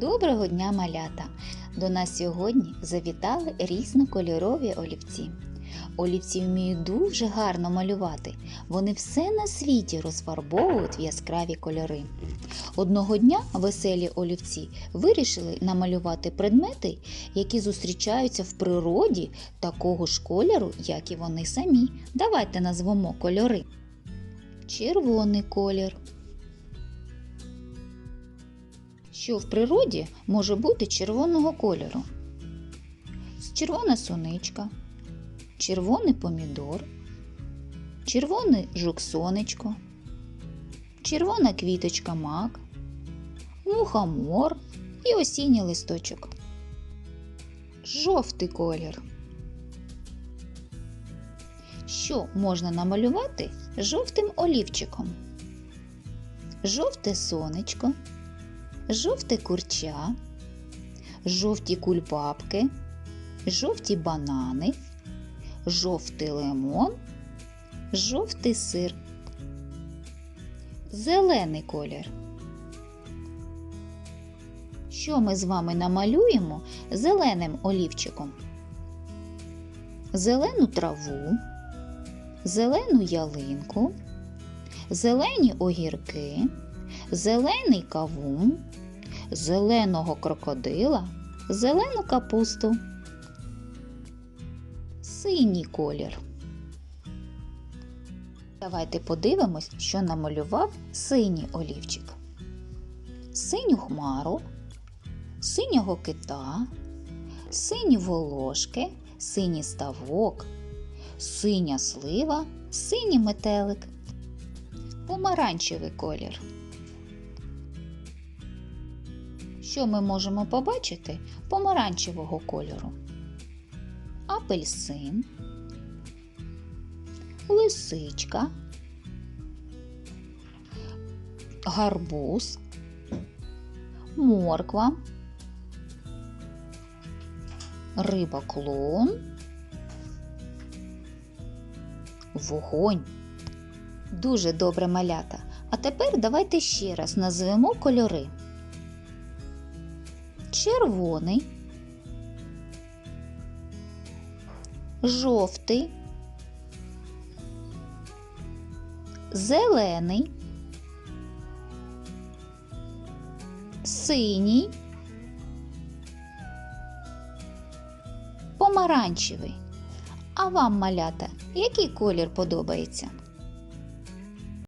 Доброго дня, малята! До нас сьогодні завітали різнокольорові олівці. Олівці вміють дуже гарно малювати. Вони все на світі розфарбовують в яскраві кольори. Одного дня веселі олівці вирішили намалювати предмети, які зустрічаються в природі такого ж кольору, як і вони самі. Давайте назвемо кольори. Червоний колір. Що в природі може бути червоного кольору? Червона соничка, червоний помідор, червоний жук-сонечко, червона квіточка мак, мухомор і осінній листочок. Жовтий колір. Що можна намалювати жовтим олівчиком? Жовте сонечко жовте курча, жовті кульбабки, жовті банани, жовтий лимон, жовтий сир, зелений колір. Що ми з вами намалюємо зеленим олівчиком? Зелену траву, зелену ялинку, зелені огірки, зелений кавун, зеленого крокодила, зелену капусту, синій колір. Давайте подивимось, що намалював синій олівчик. Синю хмару, синього кита, сині волошки, синій ставок, синя слива, синій метелик, помаранчевий колір. Що ми можемо побачити помаранчевого кольору? Апельсин, лисичка, гарбуз, морква, риба клоун, вогонь. Дуже добре малята. А тепер давайте ще раз назвемо кольори червоний, жовтий, зелений, синій, помаранчевий. А вам, малята, який колір подобається?